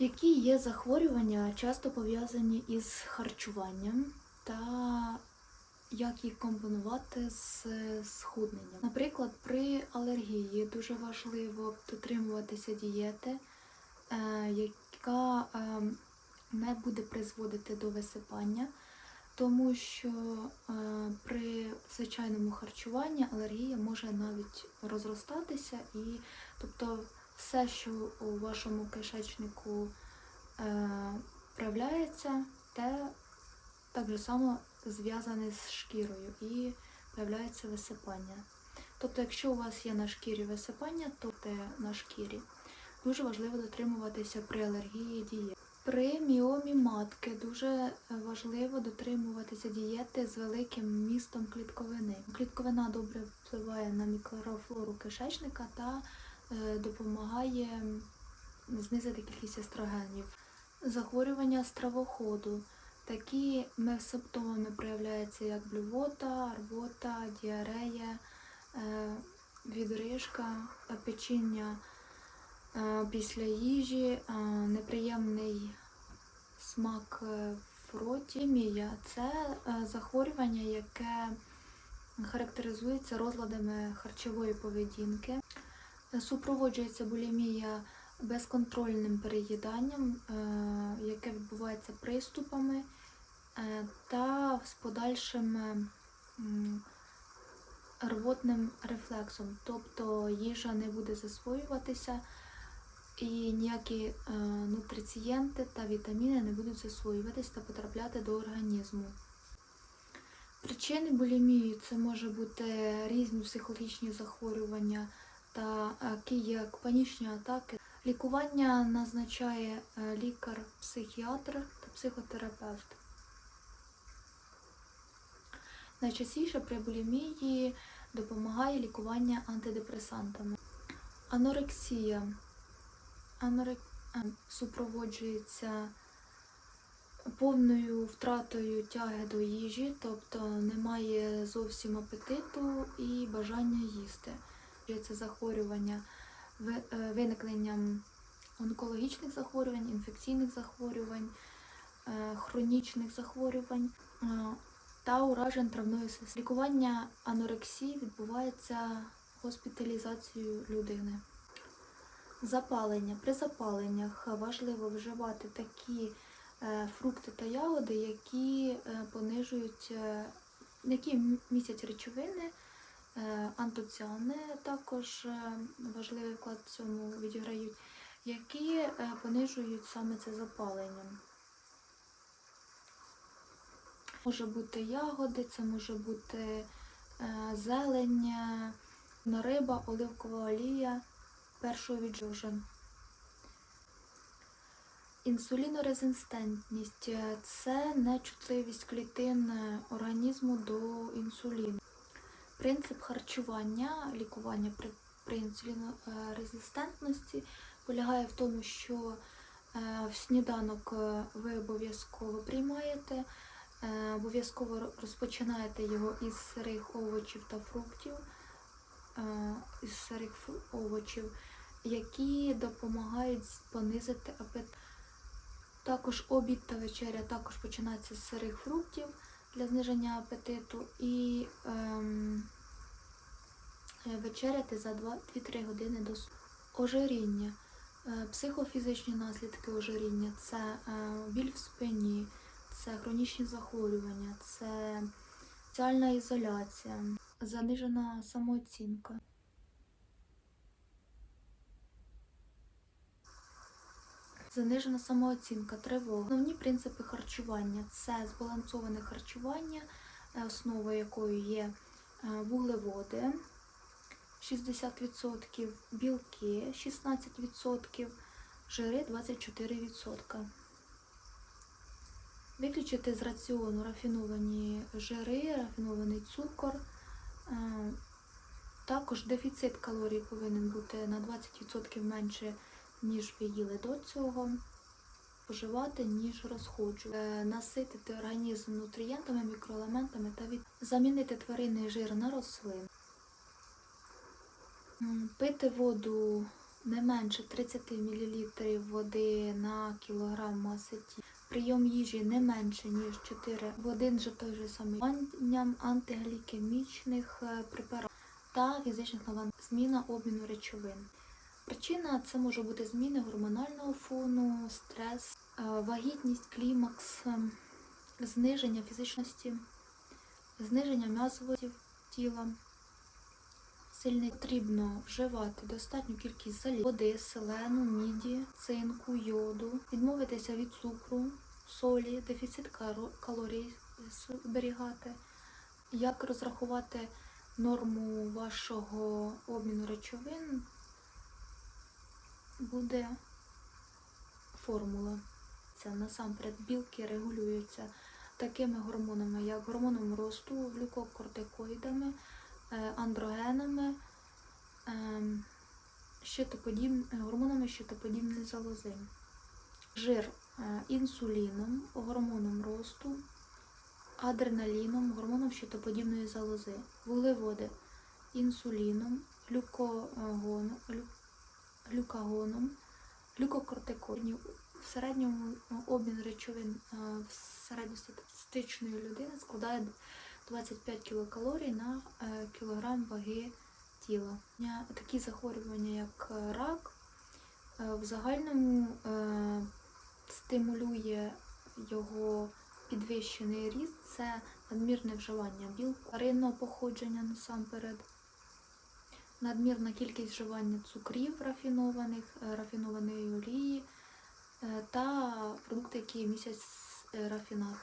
Які є захворювання, часто пов'язані із харчуванням та як їх комбінувати з схудненням? Наприклад, при алергії дуже важливо дотримуватися дієти, е, яка е, не буде призводити до висипання, тому що е, при звичайному харчуванні алергія може навіть розростатися і тобто все, що у вашому кишечнику е, проявляється, те так же само зв'язане з шкірою і проявляється висипання. Тобто, якщо у вас є на шкірі висипання, то те на шкірі. Дуже важливо дотримуватися при алергії дієти. При міомі матки дуже важливо дотримуватися дієти з великим містом клітковини. Клітковина добре впливає на мікрофлору кишечника та допомагає знизити кількість естрогенів. Захворювання стравоходу. Такі симптомами проявляються як блювота, рвота, діарея, е, відрижка, е, печіння е, після їжі, е, неприємний смак е, в роті. Мія це е, захворювання, яке характеризується розладами харчової поведінки. Супроводжується булімія безконтрольним переїданням, е, яке відбувається приступами е, та з подальшим е, рвотним рефлексом. Тобто їжа не буде засвоюватися і ніякі нутрицієнти та вітаміни не будуть засвоюватися та потрапляти до організму. Причини булімії це може бути різні психологічні захворювання, та такі як панічні атаки. Лікування назначає е, лікар-психіатр та психотерапевт. Найчастіше при булімії допомагає лікування антидепресантами. Анорексія Анорек... е, супроводжується повною втратою тяги до їжі, тобто немає зовсім апетиту і бажання їсти. Це захворювання е, виникненням онкологічних захворювань, інфекційних захворювань, е, хронічних захворювань е, та уражень травної системи. Лікування анорексії відбувається госпіталізацією людини. Запалення. При запаленнях важливо вживати такі фрукти та ягоди, які понижують, які містять речовини, антоціани також е, важливий вклад в цьому відіграють, які е, понижують саме це запалення. Може бути ягоди, це може бути е, зелень, е, риба, оливкова олія першого віджужен. Інсулінорезистентність е, це нечутливість клітин е, організму до інсуліну. Принцип харчування, лікування при, при інсулінорезистентності полягає в тому, що е, в сніданок е, ви обов'язково приймаєте, е, обов'язково розпочинаєте його із сирих овочів та фруктів, е, із сирих овочів, які допомагають понизити апетит. Також обід та вечеря також починається з сирих фруктів для зниження апетиту і ем, вечеряти за 2-3 години до сну. Ожиріння. Е, Психофізичні наслідки ожиріння це е, біль в спині, це хронічні захворювання, це соціальна ізоляція, занижена самооцінка. Занижена самооцінка, тривога. Основні принципи харчування це збалансоване харчування, е, основою якою є е, вуглеводи 60%, білки 16%, жири 24%. Виключити з раціону рафіновані жири, рафінований цукор. Е, Також дефіцит калорій повинен бути на 20% менше ніж ви їли до цього, споживати, ніж розходжувати. Е, Наситити організм нутрієнтами, мікроелементами та від... замінити тваринний жир на рослин. Пити воду не менше 30 мл води на кілограм маси тіла. Прийом їжі не менше, ніж 4 в один же той же самий вживанням антиглікемічних е, препаратів та фізичних навантажень. Зміна обміну речовин. Причина це може бути зміни гормонального фону, стрес, е, вагітність, клімакс, е, зниження фізичності, зниження м'язової тіла. Сильний потрібно вживати достатню кількість заліза, води, селену, міді, цинку, йоду, відмовитися від цукру, солі, дефіцит калорій зберігати. Як розрахувати норму вашого обміну речовин, буде формула. Це насамперед білки регулюються такими гормонами, як гормоном росту, глюкокортикоїдами, е, андрогенами, щитоподіб... гормонами щитоподібної залози. Жир е, інсуліном, гормоном росту, адреналіном, гормоном щитоподібної залози, вуглеводи інсуліном, глюкогоном, глю- глюкагоном, глюкокортикоїдів. В середньому е, обмін речовин е, в середньостатистичної людини складає 25 кілокалорій на е, кілограм ваги тіла. Такі захворювання, як е, рак, е, в загальному е, стимулює його підвищений ріст, це надмірне вживання білку, тваринного походження насамперед, надмірна кількість вживання цукрів рафінованих, е, рафінованої олії е, та продукти, які містять е, рафінат.